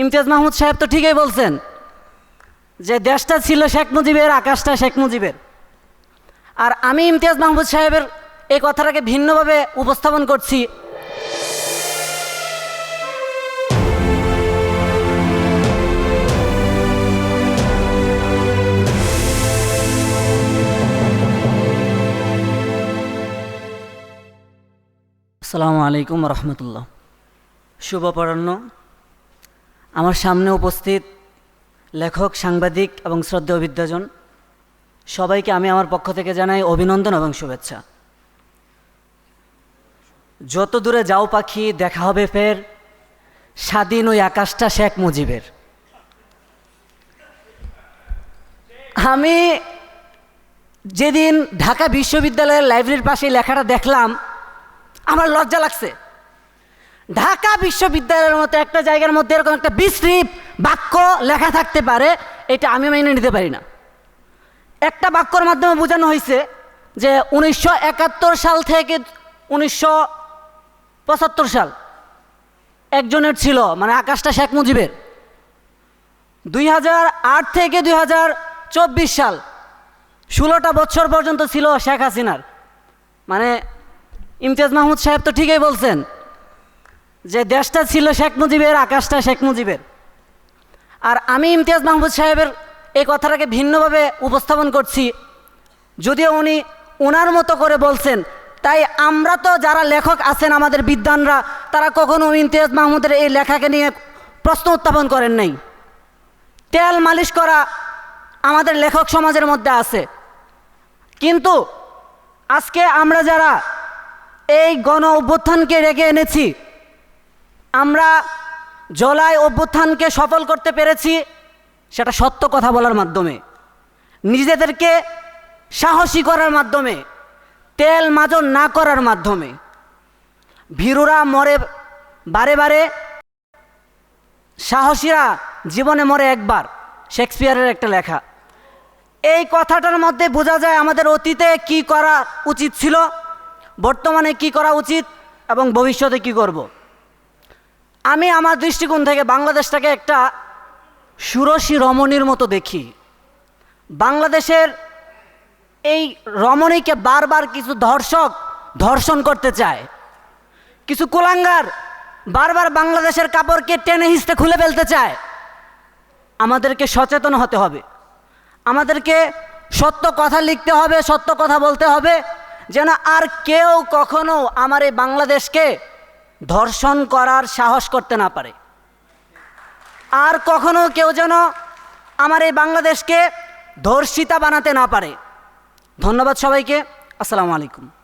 ইমতিয়াজ মাহমুদ সাহেব তো ঠিকই বলছেন যে দেশটা ছিল শেখ মুজিবের, আকাশটা শেখ মুজিবের। আর আমি ইমতিয়াজ মাহমুদ সাহেবের এই কথাটাকে ভিন্নভাবে উপস্থাপন করছি। আসসালামু আলাইকুম রহমতুল্লাহ। শুভ পরাহ্ন আমার সামনে উপস্থিত লেখক, সাংবাদিক এবং শ্রদ্ধেয় বিদ্যাজন সবাইকে আমি আমার পক্ষ থেকে জানাই অভিনন্দন এবং শুভেচ্ছা। যত দূরে যাও পাখি, দেখা হবে ফের, স্বাধীন ওই আকাশটা শেখ মুজিবের। আমি যেদিন ঢাকা বিশ্ববিদ্যালয়ের লাইব্রেরির পাশে লেখাটা দেখলাম, আমার লজ্জা লাগছে। ঢাকা বিশ্ববিদ্যালয়ের মতো একটা জায়গার মধ্যে এরকম একটা বিশ্রী বাক্য লেখা থাকতে পারে, এটা আমি মেনে নিতে পারি না। একটা বাক্যর মাধ্যমে বোঝানো হয়েছে যে উনিশশো একাত্তর সাল থেকে উনিশশো পঁচাত্তর সাল একজনের ছিল মানে আকাশটা শেখ মুজিবের। দুই হাজার আট থেকে দুই হাজার চব্বিশ সাল ষোলোটা বছর পর্যন্ত ছিল শেখ হাসিনার। মানে ইমতিয়াজ মাহমুদ সাহেব তো ঠিকই বলছেন যে দেশটা ছিল শেখ মুজিবের, আকাশটা শেখ মুজিবের। আর আমি ইমতিয়াজ মাহমুদ সাহেবের এই কথাটাকে ভিন্নভাবে উপস্থাপন করছি। যদিও উনি ওনার মতো করে বলছেন, তাই আমরা তো যারা লেখক আছেন, আমাদের বিদ্বানরা, তারা কখনো ইমতিয়াজ মাহমুদের এই লেখাকে নিয়ে প্রশ্ন উত্থাপন করেন নাই। তেল মালিশ করা আমাদের লেখক সমাজের মধ্যে আছে। কিন্তু আজকে আমরা যারা এই গণ অভ্যুত্থানকে রেখে এনেছি আমরা জলায় অভ্যুত্থানকে সফল করতে পেরেছি সেটা সত্য কথা বলার মাধ্যমে। নিজেদেরকে সাহসী করার মাধ্যমে, তেল মাজন না করার মাধ্যমে। ভীরুরা মরে বারে বারে, সাহসীরা জীবনে মরে একবার, শেক্সপিয়ারের একটা লেখা। এই কথাটার মধ্যে বোঝা যায় আমাদের অতীতে কি করা উচিত ছিল, বর্তমানে কি করা উচিত এবং ভবিষ্যতে কি করব। আমি আমার দৃষ্টিকোণ থেকে বাংলাদেশটাকে একটা সুরসী রমণীর মতো দেখি। বাংলাদেশের এই রমণীকে বারবার কিছু ধর্ষক ধর্ষণ করতে চায়। কিছু কুলাঙ্গার বারবার বাংলাদেশের কাপড়কে টেনে হিসতে খুলে ফেলতে চায়। আমাদেরকে সচেতন হতে হবে। আমাদেরকে সত্য কথা লিখতে হবে, সত্য কথা বলতে হবে, যেন আর কেউ কখনো আমার এই বাংলাদেশকে ধর্ষণ করার সাহস করতে না পারে। আর কখনো কেউ যেন আমার এই বাংলাদেশকে ধর্ষিতা বানাতে না পারে। ধন্যবাদ সবাইকে। আসসালামু আলাইকুম।